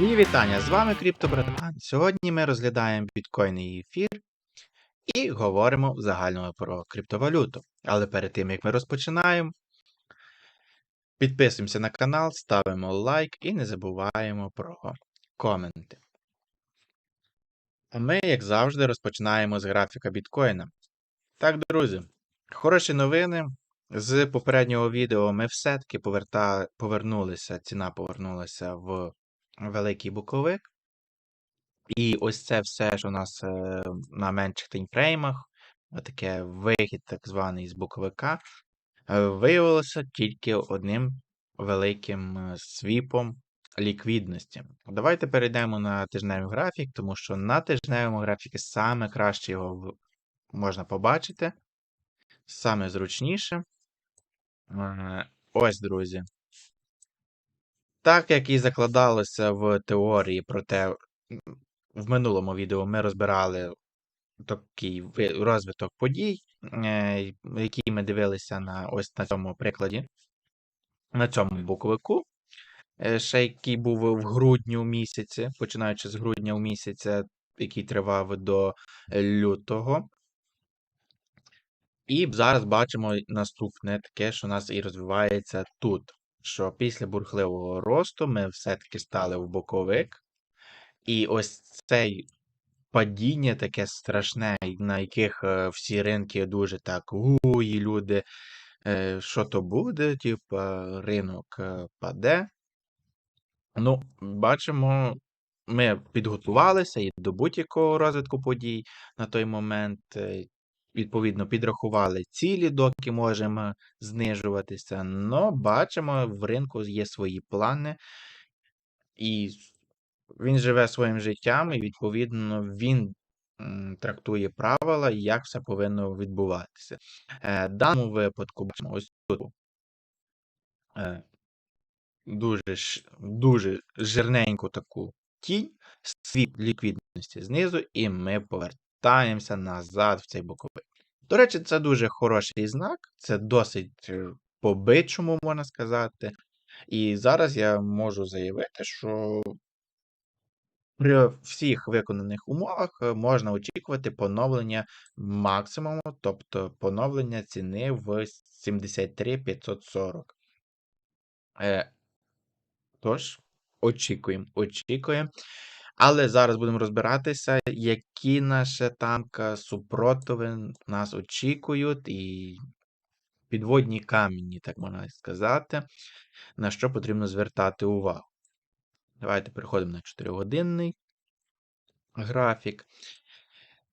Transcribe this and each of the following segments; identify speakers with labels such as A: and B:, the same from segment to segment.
A: Мої вітання, з вами Криптобратан. Сьогодні ми розглядаємо біткоін і ефір і говоримо в загальному про криптовалюту. Але перед тим як ми розпочинаємо, підписуємося на канал, ставимо лайк і не забуваємо про коменти. А ми, як завжди, розпочинаємо з графіка біткоїна. Так, друзі, хороші новини. З попереднього відео ми все-таки повернулися, ціна повернулася в великий буковик. І ось це все, що у нас е, на менших таймфреймах, таке вихід так званий з боковика, е, виявилося тільки одним великим е, свіпом ліквідності. Давайте перейдемо на тижневий графік, тому що на тижневому графіку саме краще його можна побачити, саме зручніше. Ось, друзі. Так як і закладалося в теорії про те, м, в минулому відео ми розбирали такий розвиток подій, е, які ми дивилися на ось на цьому прикладі, на цьому боковику, е, ще який був в грудню місяці, починаючи з грудня місяця, який тривав до лютого. І зараз бачимо наступне таке, що у нас і розвивається тут. Що після бурхливого росту ми все-таки стали в боковик, і ось цей падіння таке страшне, на яких е, всі ринки дуже так у, і люди, е, що то буде, типа ринок е, паде. Ну, бачимо, ми підготувалися і до будь-якого розвитку подій на той момент. Відповідно, підрахували цілі, доки можемо знижуватися. Но бачимо, в ринку є свої плани, і він живе своїм життям, і відповідно він трактує правила, як все повинно відбуватися. Е, В даному випадку бачимо ось тут. е, дуже, дуже жирненьку таку тінь, світ ліквідності знизу, і ми повертаємося назад в цей боковик. До речі, це дуже хороший знак, це досить е, по-бичому, можна сказати. І зараз я можу заявити, що при всіх виконаних умовах е, можна очікувати поновлення максимуму, тобто поновлення ціни в 73 540. Е, Тож, очікуємо, очікуємо. Але зараз будемо розбиратися, які наші там ка- супротиви нас очікують, і підводні камені, так можна сказати, на що потрібно звертати увагу. Давайте переходимо на 4-годинний графік.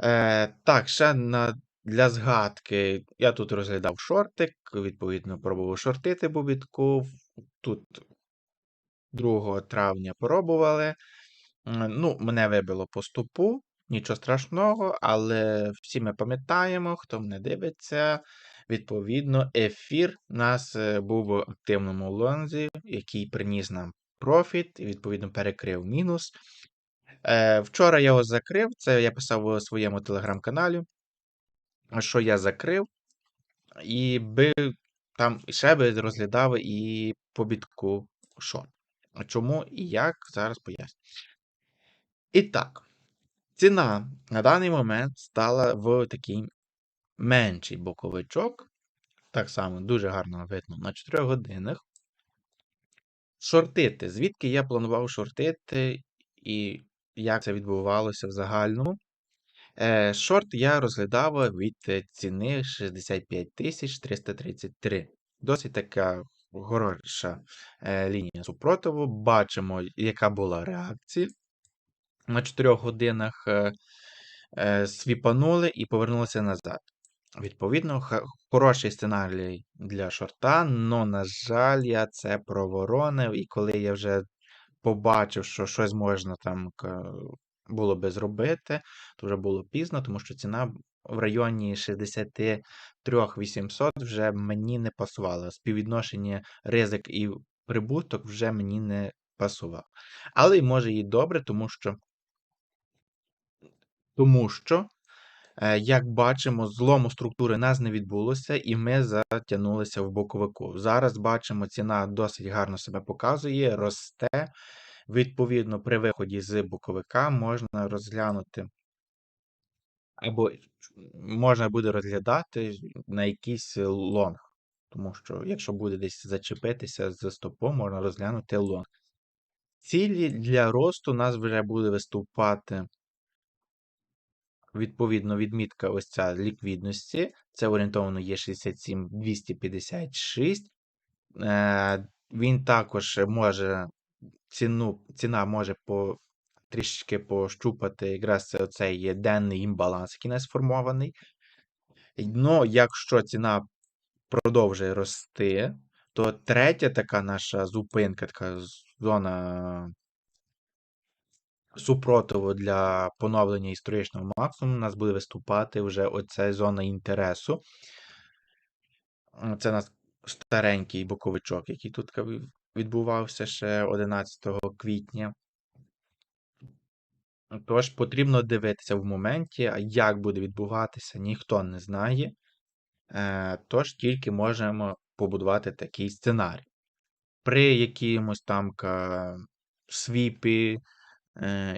A: Е, так, ще на, для згадки, я тут розглядав шортик, відповідно, пробував шортити бубітку. Тут 2 травня пробували. Ну, мене вибило по стопу, нічого страшного, але всі ми пам'ятаємо, хто мене дивиться. Відповідно, ефір у нас е, був в активному лонзі, який приніс нам профіт і, відповідно, перекрив мінус. Е, Вчора я його закрив, це я писав у своєму телеграм-каналі, що я закрив, і би там ще би розглядав і побітку що. Чому і як, зараз поясню. І так, ціна на даний момент стала в такий менший боковичок. Так само дуже гарно видно на 4 годинах. Шортити. Звідки я планував шортити і як це відбувалося в загальному? Е, Шорт я розглядав від ціни 65 333. Досить така хороша е, лінія супротиву. Бачимо, яка була реакція. На 4 годинах е, е, свіпанули і повернулися назад. Відповідно, хороший сценарій для шорта, але, на жаль, я це проворонив, і коли я вже побачив, що щось можна там було би зробити, то вже було пізно, тому що ціна в районі 63 800 вже мені не пасувала. Співвідношення ризик і прибуток вже мені не пасував. Але може і добре, тому що, тому що Е, Як бачимо, злому структури нас не відбулося, і ми затягнулися в боковику. Зараз бачимо, ціна досить гарно себе показує, росте. Відповідно, при виході з боковика можна розглянути або можна буде розглядати на якийсь лонг. Тому що, якщо буде десь зачепитися з стопом, можна розглянути лонг. Цілі для росту у нас вже буде виступати відповідно відмітка ось ця ліквідності. Це орієнтовно є 67 256. Е, Він також може ціну, ціна може по трішечки пощупати, якраз це оцей є денний імбаланс, який не сформований. Ну, якщо ціна продовжує рости, то третя така наша зупинка, така зона супротиву для поновлення історичного максимуму, у нас буде виступати вже оця зона інтересу. Це у нас старенький боковичок, який тут відбувався ще 11 квітня. Тож потрібно дивитися в моменті, як буде відбуватися, ніхто не знає. Е, Тож тільки можемо побудувати такий сценарій. При якимось там свіпі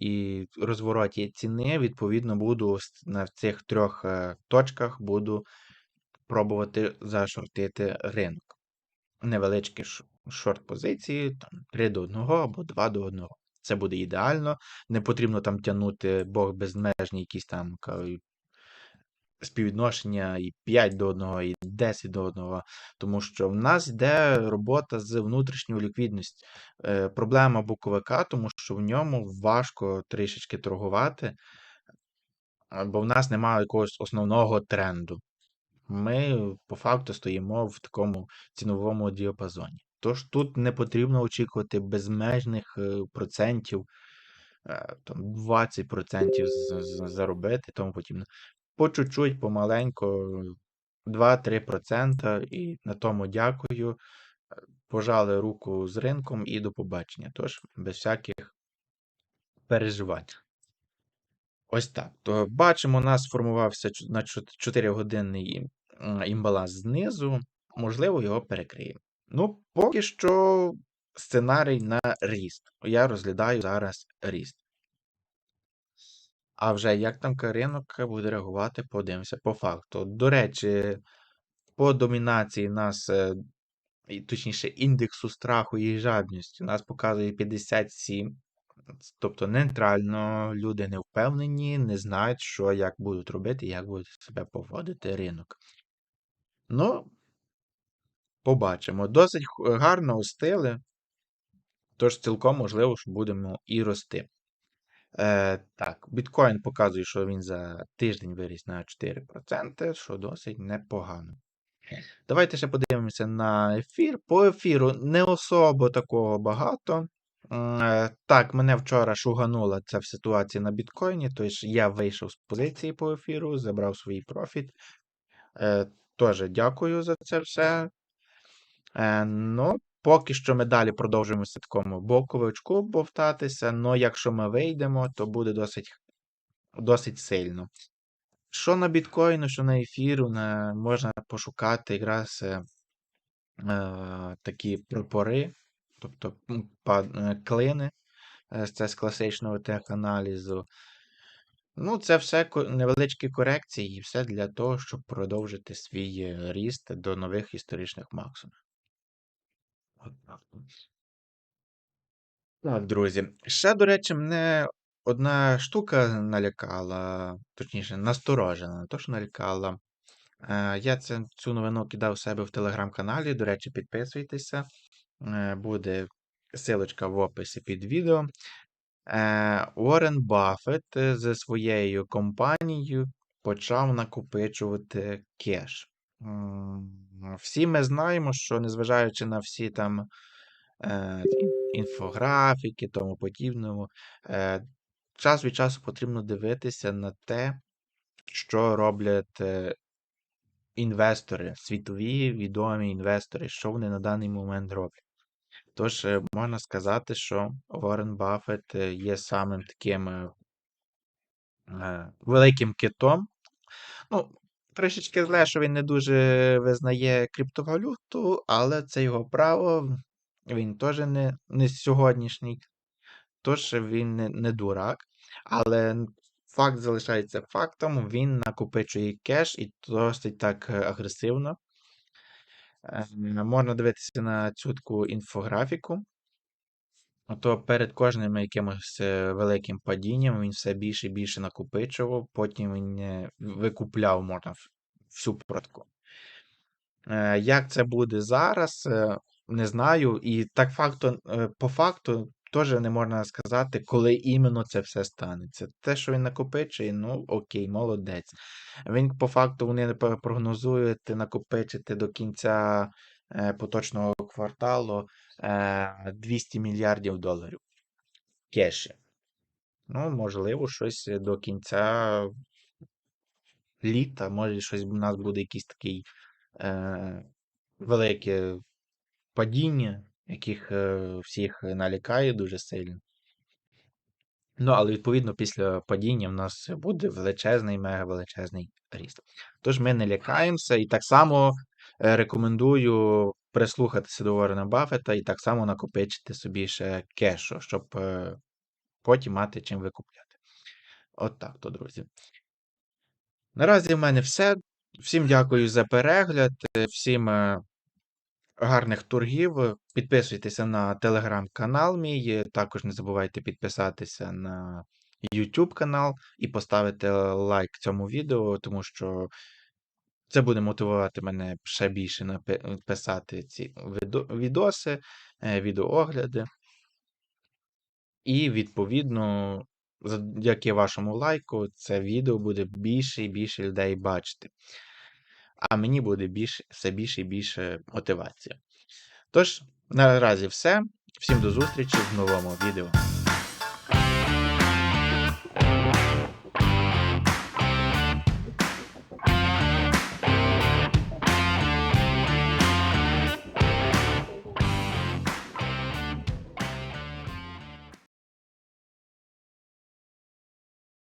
A: і розвороті ціни, відповідно, буду на цих трьох е, точках буду пробувати зашортити ринок. Невеличкі шорт-позиції, там 3 до 1 або 2 до 1. Це буде ідеально. Не потрібно там тягнути Бог безмежні якісь там співвідношення і 5 до 1, і 10 до 1, тому що в нас йде робота з внутрішньою ліквідністю. Е, Проблема боковика, тому що в ньому важко трішечки торгувати, бо в нас немає якогось основного тренду. Ми по факту стоїмо в такому ціновому діапазоні. Тож тут не потрібно очікувати безмежних е, процентів, е, там 20% заробити тому подібне. По чуть-чуть, помаленько, 2-3%, і на тому дякую. Пожали руку з ринком і до побачення. Тож, без всяких переживань. Ось так. То бачимо, у нас сформувався на 4-годинний імбаланс знизу. Можливо, його перекриємо. Ну, поки що сценарій на ріст. Я розглядаю зараз ріст. А вже як там ринок буде реагувати, подивимося по факту. До речі, по домінації нас, е, точніше, індексу страху і жадності, нас показує 57. Тобто нейтрально, люди не впевнені, не знають, що як будуть робити, як буде себе поводити ринок. Ну, побачимо. Досить гарно остили, тож цілком можливо, що будемо і рости. Е, Так, біткоін показує, що він за тиждень виріс на 4%, що досить непогано. Давайте ще подивимося на ефір. По ефіру не особо такого багато. Е, Так, мене вчора шуганула ця ситуація на біткоїні, тож я вийшов з позиції по ефіру, забрав свій профіт. Е, Теж дякую за це все. Е, Ну, Поки що ми далі продовжуємо в такому боковичку бовтатися, але якщо ми вийдемо, то буде досить досить сильно. Що на біткоїну, що на ефіру, на, можна пошукати якраз е, такі прапори, тобто е, клини, е, це з класичного теханалізу. Ну, це все невеличкі корекції і все для того, щоб продовжити свій е, ріст до нових історичних максимумів. Так, друзі. Ще, до речі, мене одна штука налякала, точніше, насторожена, не то, що налякала. Е, Я це, цю новину кидав у себе в телеграм-каналі. До речі, підписуйтеся. Е, Буде силочка в описі під відео. Е, Уоррен Баффет зі своєю компанією почав накопичувати кеш. Всі ми знаємо, що незважаючи на всі там е, інфографіки, тому подібному, е, час від часу потрібно дивитися на те, що роблять е, інвестори, світові відомі інвестори, що вони на даний момент роблять. Тож, можна сказати, що Уоррен Баффет є самим таким великим китом. Ну, Трішечки зле, що він не дуже визнає криптовалюту, але це його право. Він теж не не сьогоднішній. тож він не, не дурак, але факт залишається фактом, він накопичує кеш і досить так агресивно. Е, Можна дивитися на цю таку інфографіку. То перед кожним якимось е, великим падінням він все більше і більше накопичував, потім він е, викупляв, можна всю продку. Е, Як це буде зараз, не знаю. І так факту, по факту теж не можна сказати, коли іменно це все станеться. Те, що він накопичує, ну окей, молодець. Він по факту вони прогнозують накопичити до кінця поточного кварталу 200 мільярдів доларів кеші. Ну, можливо, щось до кінця літа, може, щось у нас буде якийсь такий е, велике падіння, яких е, всіх налякає дуже сильно. Ну, але відповідно після падіння в нас буде величезний, мега величезний ріст. Тож ми не лякаємося, і так само е, рекомендую прислухатися до Уоррена Баффета і так само накопичити собі ще кешу, щоб е, потім мати чим викупляти. От так то, друзі. Наразі в мене все. Всім дякую за перегляд, всім е, гарних торгів. Підписуйтеся на телеграм-канал мій. Також не забувайте підписатися на YouTube канал і поставити лайк цьому відео, тому що це буде мотивувати мене ще більше напи- писати ці відо- відоси, е, відеоогляди. І, відповідно, завдяки вашому лайку, це відео буде більше і більше людей бачити. А мені буде більше, все більше і більше мотивація. Тож, наразі все. Всім до зустрічі в новому відео.